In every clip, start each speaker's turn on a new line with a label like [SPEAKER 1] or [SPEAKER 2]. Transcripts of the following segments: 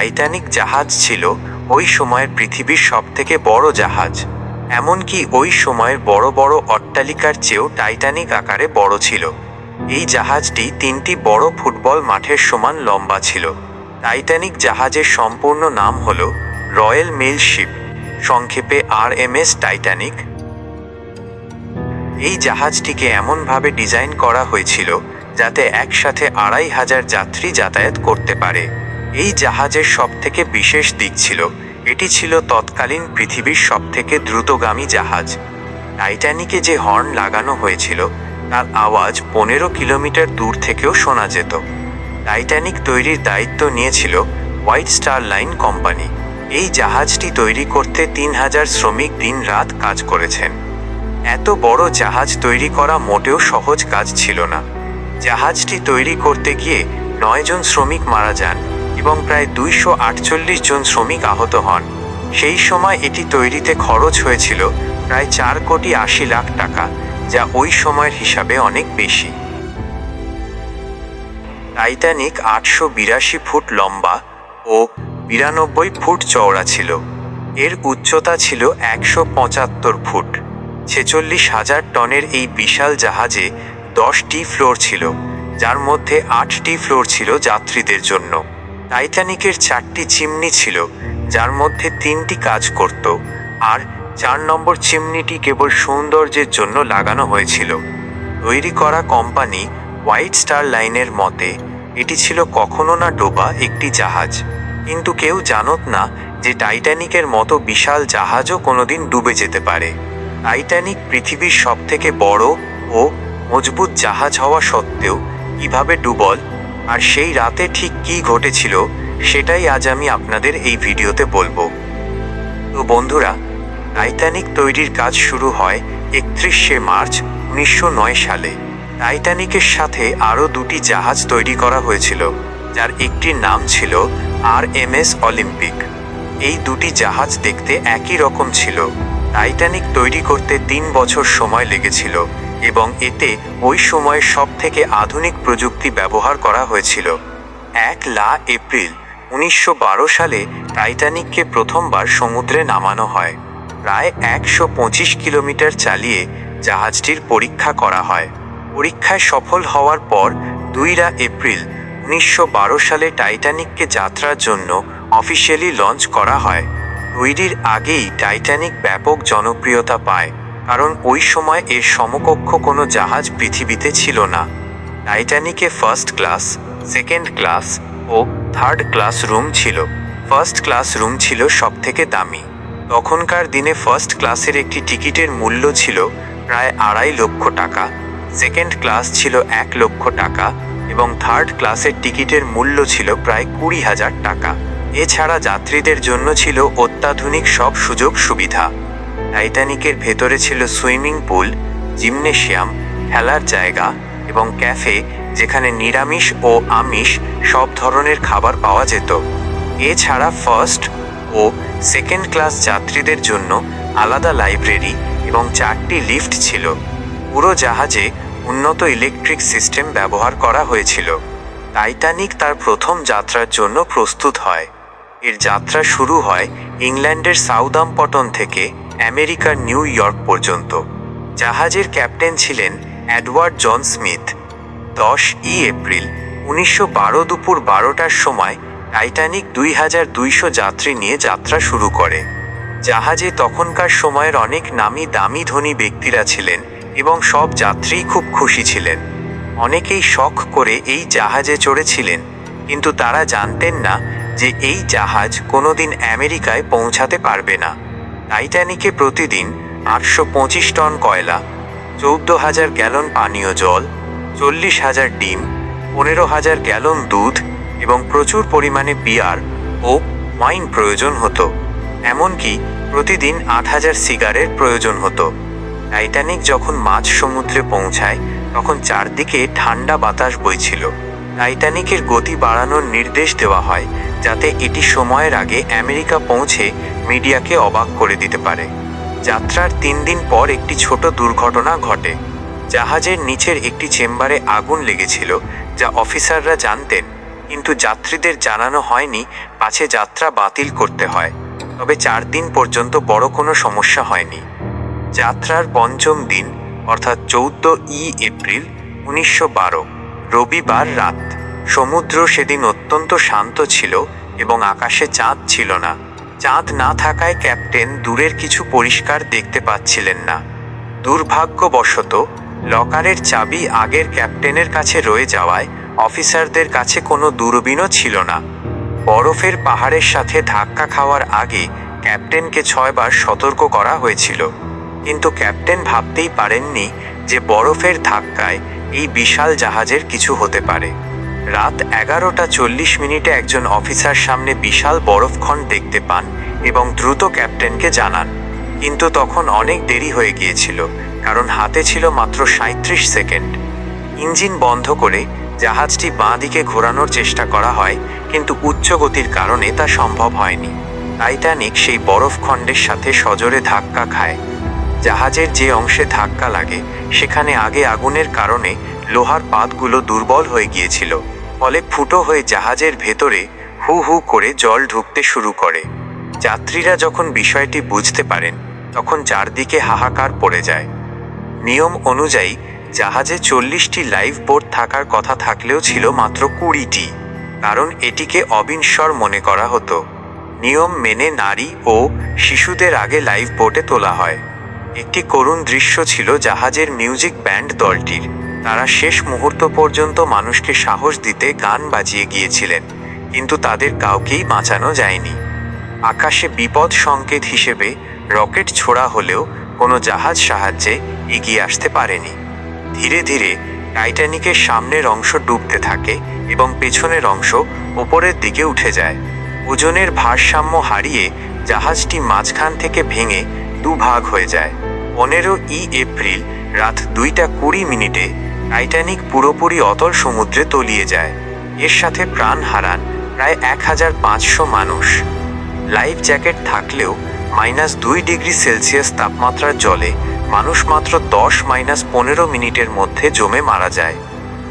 [SPEAKER 1] Titanic জাহাজ ছিল ওই সময়ের পৃথিবীর সবথেকে বড় জাহাজ। এমনকি ওই সময়ের বড় বড় অট্টালিকার চেয়েও টাইটানিক আকারে বড় ছিল। এই জাহাজটি তিনটি বড় ফুটবল মাঠের সমান লম্বা ছিল। টাইটানিক জাহাজের সম্পূর্ণ নাম হল রয়্যাল মেল শিপ, সংক্ষেপে আর এম এস টাইটানিক। এই জাহাজটিকে এমনভাবে ডিজাইন করা হয়েছিল যাতে একসাথে আড়াই হাজার যাত্রী যাতায়াত করতে পারে। এই জাহাজের সবথেকে বিশেষ দিক ছিল। এটি ছিল তৎকালীন পৃথিবীর সবথেকে দ্রুতগামী জাহাজ। টাইটানিকে যে হর্ন লাগানো হয়েছিল, তার আওয়াজ পনেরো কিলোমিটার দূর থেকেও শোনা যেত। টাইটানিক তৈরির দায়িত্ব নিয়েছিল হোয়াইট স্টার লাইন কোম্পানি। এই জাহাজটি তৈরি করতে তিন হাজার শ্রমিক দিন রাত কাজ করেছেন। এত বড় জাহাজ তৈরি করা মোটেও সহজ কাজ ছিল না। জাহাজটি তৈরি করতে গিয়ে নয়জন শ্রমিক মারা যান। এবং প্রায় দুইশো আটচল্লিশ জন শ্রমিক আহত হন। সেই সময় এটি তৈরিতে খরচ হয়েছিল প্রায় চার কোটি আশি লাখ টাকা, যা ওই সময়ের হিসাবে অনেক বেশি। টাইটানিক আটশো বিরাশি ফুট লম্বা ও বিরানব্বই ফুট চওড়া ছিল। এর উচ্চতা ছিল একশো পঁচাত্তর ফুট। ছেচল্লিশ হাজার টনের এই বিশাল জাহাজে দশটি ফ্লোর ছিল, যার মধ্যে আটটি ফ্লোর ছিল যাত্রীদের জন্য। টাইটানিকের চারটি চিমনি ছিল, যার মধ্যে তিনটি কাজ করত, আর চার নম্বর চিমনিটি কেবল সৌন্দর্যের জন্য লাগানো হয়েছিল। তৈরি করা কোম্পানি হোয়াইট স্টার লাইনের মতে, এটি ছিল কখনো না ডোবা একটি জাহাজ। কিন্তু কেউ জানত না যে টাইটানিকের মতো বিশাল জাহাজও কোনোদিন ডুবে যেতে পারে। টাইটানিক পৃথিবীর সবথেকে বড় ও মজবুত জাহাজ হওয়া সত্ত্বেও, কীভাবে ডুবল আর সেই রাতে ঠিক কী ঘটেছিল, সেটাই আজ আমি আপনাদের এই ভিডিওতে বলব। তো বন্ধুরা, টাইটানিক তৈরির কাজ শুরু হয় একত্রিশে মার্চ উনিশশো নয় সালে। টাইটানিকের সাথে আরও দুটি জাহাজ তৈরি করা হয়েছিল, যার একটির নাম ছিল আর এম এস অলিম্পিক। এই দুটি জাহাজ দেখতে একই রকম ছিল। টাইটানিক তৈরি করতে তিন বছর সময় লেগেছিল। এবং এতে ওই সময়ে সব থেকে আধুনিক প্রযুক্তি ব্যবহার করা হয়েছিল। এক লা এপ্রিল, উনিশশো বারো সালে টাইটানিককে প্রথমবার সমুদ্রে নামানো হয়। প্রায় একশো পঁচিশ কিলোমিটার চালিয়ে জাহাজটির পরীক্ষা করা হয়। পরীক্ষায় সফল হওয়ার পর দুইরা এপ্রিল, উনিশশো বারো সালে টাইটানিককে যাত্রার জন্য অফিসিয়ালি লঞ্চ করা হয়। তৈরির আগেই টাইটানিক ব্যাপক জনপ্রিয়তা পায়। কারণ ওই সময় এর সমকক্ষ কোনো জাহাজ পৃথিবীতে ছিল না। টাইটানিকে ফার্স্ট ক্লাস সেকেন্ড ক্লাস ও থার্ড ক্লাস রুম ছিল। ফার্স্ট ক্লাস রুম ছিল সব থেকে দামি। তখনকার দিনে ফার্স্ট ক্লাসের একটি টিকিটের মূল্য ছিল প্রায় আড়াই লক্ষ টাকা। সেকেন্ড ক্লাস ছিল এক লক্ষ টাকা এবং থার্ড ক্লাসের টিকিটের মূল্য ছিল প্রায় কুড়ি হাজার টাকা। এছাড়া যাত্রীদের জন্য ছিল অত্যাধুনিক সব সুযোগ সুবিধা। টাইটানিকের ভেতরে ছিল সুইমিং পুল, জিমনেশিয়াম, খেলার জায়গা এবং ক্যাফে যেখানে নিরামিষ ও আমিষ সব ধরনের খাবার পাওয়া যেত। এছাড়া ফার্স্ট ও সেকেন্ড ক্লাস যাত্রীদের জন্য আলাদা লাইব্রেরি এবং চারটি লিফট ছিল। পুরো জাহাজে উন্নত ইলেকট্রিক সিস্টেম ব্যবহার করা হয়েছিল। টাইটানিক তার প্রথম যাত্রার জন্য প্রস্তুত হয়। এর যাত্রা শুরু হয় ইংল্যান্ডের সাউদাম্পটন থেকে। আমেরিকার নিউ ইয়র্ক পর্যন্ত। জাহাজের ক্যাপ্টেন ছিলেন অ্যাডওয়ার্ড জন স্মিথ। দশ ই এপ্রিল, উনিশশো বারো দুপুর বারোটার সময় টাইটানিক দুই হাজার দুইশো যাত্রী নিয়ে যাত্রা শুরু করে। জাহাজে তখনকার সময়ের অনেক নামি দামি ধনী ব্যক্তিরা ছিলেন এবং সব যাত্রীই খুব খুশি ছিলেন। অনেকেই শখ করে এই জাহাজে চড়েছিলেন, কিন্তু তারা জানতেন না যে এই জাহাজ কোনোদিন আমেরিকায় পৌঁছাতে পারবে না। টাইটানিকে প্রতিদিন আটশো পঁচিশ টন কয়লা চৌদ্দ হাজার গ্যালন পানীয় জল চল্লিশ হাজার ডিম পনেরো হাজার গ্যালন দুধ এবং প্রচুর পরিমাণে বিয়ার ও ওয়াইন প্রয়োজন হতো। এমনকি প্রতিদিন আট হাজার সিগারের প্রয়োজন হতো। টাইটানিক যখন মাঝ সমুদ্রে পৌঁছায়, তখন চারদিকে ঠান্ডা বাতাস বইছিল। টাইটানিকের গতি বাড়ানোর নির্দেশ দেওয়া হয়, যাতে এটি সময়ের আগে আমেরিকা পৌঁছে মিডিয়াকে অবাক করে দিতে পারে। যাত্রার তিন দিন পর একটি ছোট দুর্ঘটনা ঘটে। জাহাজের নিচের একটি চেম্বারে আগুন লেগেছিল, যা অফিসাররা জানতেন, কিন্তু যাত্রীদের জানানো হয়নি, পাছে যাত্রা বাতিল করতে হয়। তবে চার দিন পর্যন্ত বড় কোনো সমস্যা হয়নি। যাত্রার পঞ্চম দিন, অর্থাৎ চৌদ্দ ই এপ্রিল, উনিশশো বারো। রবিবার রাত। সমুদ্র সেদিন অত্যন্ত শান্ত ছিল এবং আকাশে চাঁদ ছিল না। চাঁদ না থাকায় ক্যাপ্টেন দূরের কিছু পরিষ্কার দেখতে পাচ্ছিলেন না। দুর্ভাগ্যবশত, লকারের চাবি আগের ক্যাপ্টেনের কাছে রয়ে যাওয়ায় অফিসারদের কাছে কোনো দূরবীনও ছিল না। বরফের পাহাড়ের সাথে ধাক্কা খাওয়ার আগে ক্যাপ্টেনকে ছয়বার সতর্ক করা হয়েছিল। কিন্তু ক্যাপ্টেন ভাবতেই পারেননি যে বরফের ধাক্কায় এই বিশাল জাহাজের কিছু হতে পারে। রাত এগারোটা চল্লিশ মিনিটে একজন অফিসার সামনে বিশাল বরফখণ্ড দেখতে পান এবং দ্রুত ক্যাপ্টেনকে জানান। কিন্তু তখন অনেক দেরি হয়ে গিয়েছিল, কারণ হাতে ছিল মাত্র সাঁত্রিশ সেকেন্ড। ইঞ্জিন বন্ধ করে জাহাজটি বাঁ দিকে ঘোরানোর চেষ্টা করা হয়, কিন্তু উচ্চ গতির কারণে তা সম্ভব হয়নি। টাইটানিক সেই বরফখণ্ডের সাথে সজোরে ধাক্কা খায়। জাহাজের যে অংশে ধাক্কা লাগে, সেখানে আগে আগুনের কারণে লোহার পাতগুলো দুর্বল হয়ে গিয়েছিল, ফলে ফুটো হয়ে জাহাজের ভেতরে হু হু করে জল ঢুকতে শুরু করে। যাত্রীরা যখন বিষয়টি বুঝতে পারেন, তখন চারদিকে হাহাকার পড়ে যায়। নিয়ম অনুযায়ী, জাহাজে চল্লিশটি লাইফ বোট থাকার কথা থাকলেও ছিল মাত্র কুড়িটি, কারণ এটিকে অবিনশ্বর মনে করা হতো। নিয়ম মেনে নারী ও শিশুদের আগে লাইফ বোটে তোলা হয়। একটি করুণ দৃশ্য ছিল জাহাজের মিউজিক ব্যান্ড দলটির। তারা শেষ মুহূর্ত পর্যন্ত মানুষকে সাহস দিতে গান বাজিয়ে গিয়েছিলেন, কিন্তু তাদের কাউকেই বাঁচানো যায়নি। আকাশে বিপদ সংকেত হিসেবে রকেট ছোড়া হলেও কোনো জাহাজ সাহায্যে এগিয়ে আসতে পারেনি। ধীরে ধীরে টাইটানিকের সামনের অংশ ডুবতে থাকে এবং পেছনের অংশ ওপরের দিকে উঠে যায়। ওজনের ভারসাম্য হারিয়ে জাহাজটি মাঝখান থেকে ভেঙে দুভাগ হয়ে যায়। পনেরো ই এপ্রিল রাত দুইটা কুড়ি মিনিটে টাইটানিক পুরোপুরি অতল সমুদ্রে তলিয়ে যায়। এর সাথে প্রাণ হারান প্রায় এক হাজার পাঁচশো মানুষ। লাইফ জ্যাকেট থাকলেও মাইনাস দুই ডিগ্রি সেলসিয়াস তাপমাত্রার জলে মানুষ মাত্র দশ মাইনাস পনেরো মিনিটের মধ্যে জমে মারা যায়।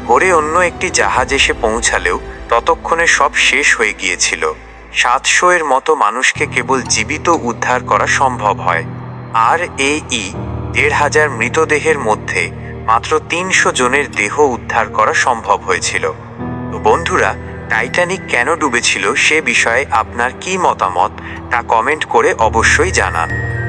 [SPEAKER 1] ভোরে অন্য একটি জাহাজ এসে পৌঁছালেও ততক্ষণে সব শেষ হয়ে গিয়েছিল। সাতশো এর মতো মানুষকে কেবল জীবিত উদ্ধার করা সম্ভব হয়। আর এই ই দেড় হাজার মৃতদেহের মধ্যে মাত্র তিনশো জনের দেহ উদ্ধার করা সম্ভব হয়েছিল। বন্ধুরা, টাইটানিক কেন ডুবেছিল সে বিষয়ে আপনার কি মতামত তা কমেন্ট করে অবশ্যই জানান।